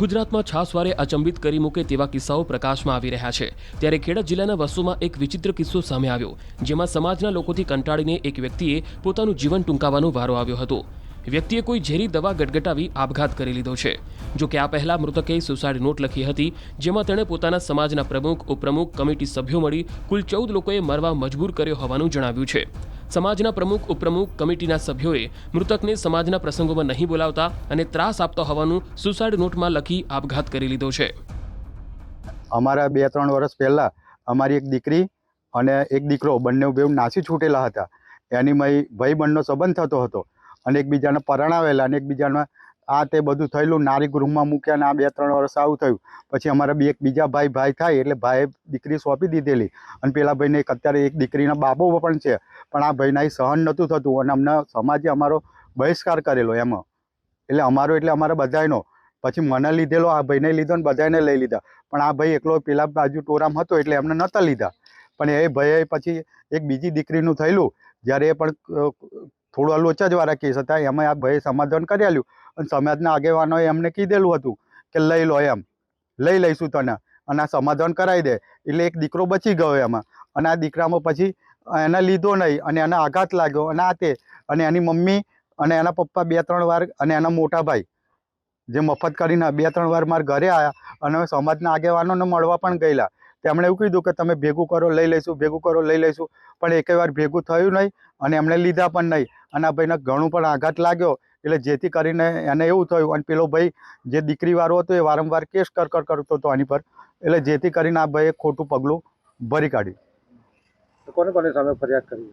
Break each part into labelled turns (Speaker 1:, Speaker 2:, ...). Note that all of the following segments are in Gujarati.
Speaker 1: ગુજરાતમાં છાસવારે અચંબિત કરી મૂકે તેવા કિસ્સાઓ પ્રકાશમાં આવી રહ્યા છે. ત્યારે ખેડા જિલ્લાના વસુમાં એક વિચિત્ર કિસ્સો સામે આવ્યો, જેમાં સમાજના લોકોથી કંટાળીને એક વ્યક્તિએ પોતાનું જીવન ટૂંકાવાનો વારો આવ્યો હતો. વ્યક્તિએ કોઈ ઝેરી દવા ગટગટાવી આપઘાત કરી લીધો છે. જો કે આ પહેલા મૃતકે સુસાઇડ નોટ લખી હતી, જેમાં તેણે પોતાના સમાજના પ્રમુખ, ઉપપ્રમુખ, કમિટી સભ્યો મળી કુલ ચૌદ લોકોએ મરવા મજબૂર કર્યો હોવાનું જણાવ્યું છે. સમાજના પ્રમુખ, ઉપપ્રમુખ, કમિટીના સભ્યોએ મૃતકને સમાજના પ્રસંગોમાં નહીં બોલાવતા અને ત્રાસ આપતો હોવાનું સુસાઇડ નોટમાં લખી આપઘાત કરી લીધો છે.
Speaker 2: અમારા બે ત્રણ વર્ષ પહેલાં અમારી એક દીકરી અને એક દીકરો બંને બે નાસી છૂટેલા હતા. એની મય ભાઈ બંધનો સંબંધ થતો હતો અને એકબીજાને પરણાવેલા અને એકબીજાને આ તે બધું થયેલું નારી ગૃહમાં મૂક્યા અને આ બે ત્રણ વર્ષ આવું થયું. પછી અમારા બે એક બીજા ભાઈ ભાઈ થાય એટલે ભાઈએ દીકરી સોંપી દીધેલી. અને પેલા ભાઈને એક અત્યારે એક દીકરીના બાબો પણ છે. પણ આ ભાઈના એ સહન નહોતું થતું અને અમને સમાજે અમારો બહિષ્કાર કરેલો એમાં. એટલે અમારો એટલે અમારા બધાયનો. પછી મને લીધેલો, આ ભાઈને લીધો ને બધાને લઈ લીધા. પણ આ ભાઈ એકલો પેલા બાજુ ટોરામ હતો એટલે એમને નહોતા લીધા. પણ એ ભાઈએ પછી એક બીજી દીકરીનું થયેલું. જ્યારે એ પણ થોડું થોડા લોચા જ વાળા કેસ હતા, એમાં આ ભાઈએ સમાધાન કરી આલ્યું. અને સમાજના આગેવાનોએ એમને કીધેલું હતું કે લઈ લો એમ, લઈ લઈશું તને અને આ સમાધાન કરાવી દે. એટલે એક દીકરો બચી ગયો એમાં અને આ દીકરામાં પછી એને લીધો નહીં અને એને આઘાત લાગ્યો અને આ તે અને એની મમ્મી અને એના પપ્પા બે ત્રણ વાર અને એના મોટા ભાઈ જે મફત કરીને બે ત્રણ વાર મારા ઘરે આવ્યા અને અમે સમાજના આગેવાનોને મળવા પણ ગયેલા. તેમણે એવું કીધું કે તમે ભેગું કરો, લઈ લઈશું, ભેગું કરો, લઈ લઈશું. પણ એકે વાર ભેગું થયું નહીં અને એમણે લીધા પણ નહીં. અને આ ભાઈને ઘણું પણ આઘાત લાગ્યો એટલે જેથી કરીને એને એવું થયું અને પેલો ભાઈ જે દીકરીવાળો હતો એ વારંવાર કેસ કર કર કરતો હતો આની પર. એટલે જેથી કરીને આ ભાઈએ ખોટું પગલું ભરી કાઢ્યું.
Speaker 3: કોને કોને સામે ફરિયાદ કરી?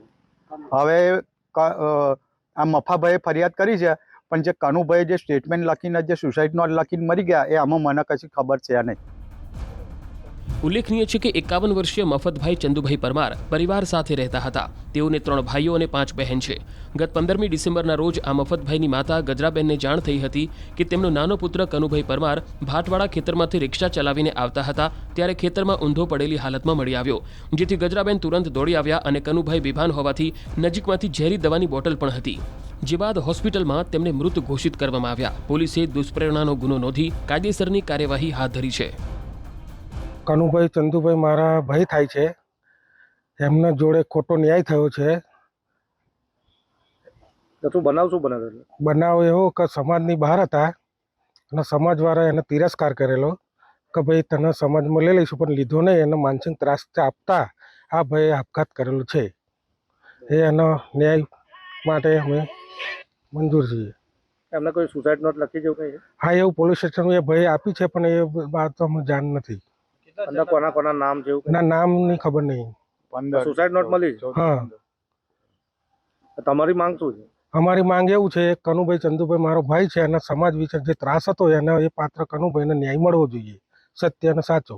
Speaker 2: હવે આ મફાભાઈએ ફરિયાદ કરી છે પણ જે કનુભાઈ જે સ્ટેટમેન્ટ લખીને જે સુસાઇડ નોટ લખીને મરી ગયા એ આમાં મને કશી ખબર છે નહીં.
Speaker 1: ઉલ્લેખનીય છે કે એકાવન વર્ષીય મફતભાઈ ચંદુભાઈ પરમાર પરિવાર સાથે રહેતા હતા. તેઓને ત્રણ ભાઈઓ અને પાંચ બહેન છે. ગત પંદરમી ડિસેમ્બરના રોજ આ મફતભાઈની માતા ગજરાબેનને જાણ થઈ હતી કે તેમનો નાનો પુત્ર કનુભાઈ પરમાર ભાટવાડા ખેતરમાંથી રિક્ષા ચલાવીને આવતા હતા ત્યારે ખેતરમાં ઊંધો પડેલી હાલતમાં મળી આવ્યો. જેથી ગજરાબેન તુરંત દોડી આવ્યા અને કનુભાઈ બેભાન હોવાથી નજીકમાંથી ઝેરી દવાની બોટલ પણ હતી. જે બાદ હોસ્પિટલમાં તેમને મૃત ઘોષિત કરવામાં આવ્યા. પોલીસે દુષ્પ્રેરણાનો ગુનો નોંધી કાયદેસરની કાર્યવાહી હાથ ધરી છે.
Speaker 4: કનુભાઈ ચંદુભાઈ મારા ભાઈ થાય છે. એમના જોડે ખોટો ન્યાય થયો છે.
Speaker 3: શું બનાવ શું બનાવેલો
Speaker 4: બનાવ એવો કે સમાજની બહાર હતા અને સમાજવાળાએ એને તિરસ્કાર કરેલો કે ભાઈ તને સમાજમાં લઈ લઈશું પણ લીધો નહીં. એને માનસિક ત્રાસ આપતા આ ભાઈએ આપઘાત કરેલો છે. એ એનો ન્યાય માટે અમે મંજૂર છીએ.
Speaker 3: એમને કોઈ સુસાઇડ નોટ લખી જેવું કઈ?
Speaker 4: હા એવું પોલીસ સ્ટેશન એ ભય આપી છે પણ એ વાત તો અમને જાણ નથી.
Speaker 3: અંદર કોના કોના નામ જેવું
Speaker 4: ના નામની ખબર નહીં.
Speaker 2: પંદર.
Speaker 3: સુસાઇડ નોટ મળી
Speaker 4: હા.
Speaker 3: તમારી માંગ શું છે?
Speaker 4: અમારી માંગ એવું છે કનુભાઈ ચંદુભાઈ મારો ભાઈ છે અને સમાજ વિશે જે ત્રાસ હતો એને એ પાત્ર કનુભાઈને ન્યાય મળવો જોઈએ. સત્ય અને સાચો.